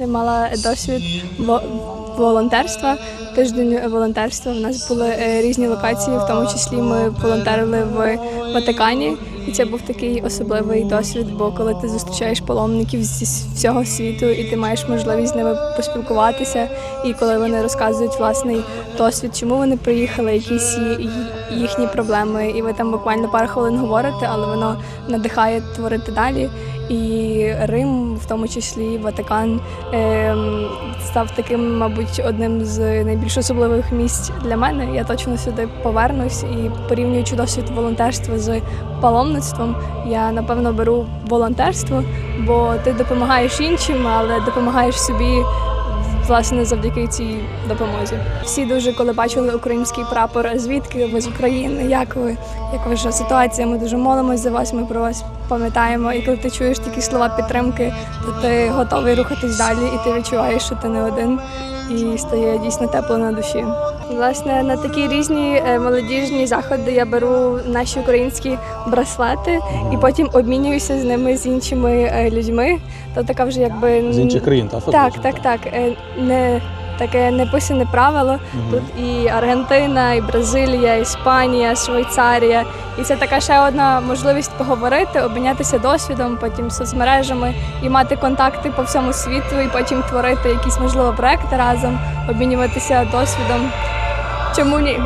власне мала досвід волонтерства. Тиждень волонтерства. У нас були е, різні локації, в тому числі ми волонтерили в Ватикані. І це був такий особливий досвід, бо коли ти зустрічаєш паломників зі всього світу, і ти маєш можливість з ними поспілкуватися, і коли вони розказують власний досвід, чому вони приїхали, якісь їхні проблеми, і ви там буквально пару хвилин говорите, але воно надихає творити далі. І Рим, в тому числі Ватикан, ем, став таким, мабуть, одним з найбільш особливих місць для мене. Я точно сюди повернусь і порівнюючи досвід волонтерства з паломництвом, я напевно беру волонтерство, бо ти допомагаєш іншим, але допомагаєш собі. Власне, завдяки цій допомозі. Всі дуже, коли бачили український прапор, звідки ви з України, як ви, як ваша ситуація? Ми дуже молимось за вас, ми про вас пам'ятаємо. І коли ти чуєш такі слова підтримки, то ти готовий рухатись далі, і ти відчуваєш, що ти не один, і стає дійсно тепло на душі. Власне, на такі різні е, молодіжні заходи я беру наші українські браслети і потім обмінююся з ними з іншими е, людьми. То така вже якби З інших країн, та так, так, так. Е, Не таке неписане правило. Мгм. Тут і Аргентина, і Бразилія, Іспанія, Швейцарія. І це така ще одна можливість поговорити, обмінятися досвідом, потім соцмережами і мати контакти по всьому світу, і потім творити якісь можливо проекти разом, обмінюватися досвідом. Чому ні?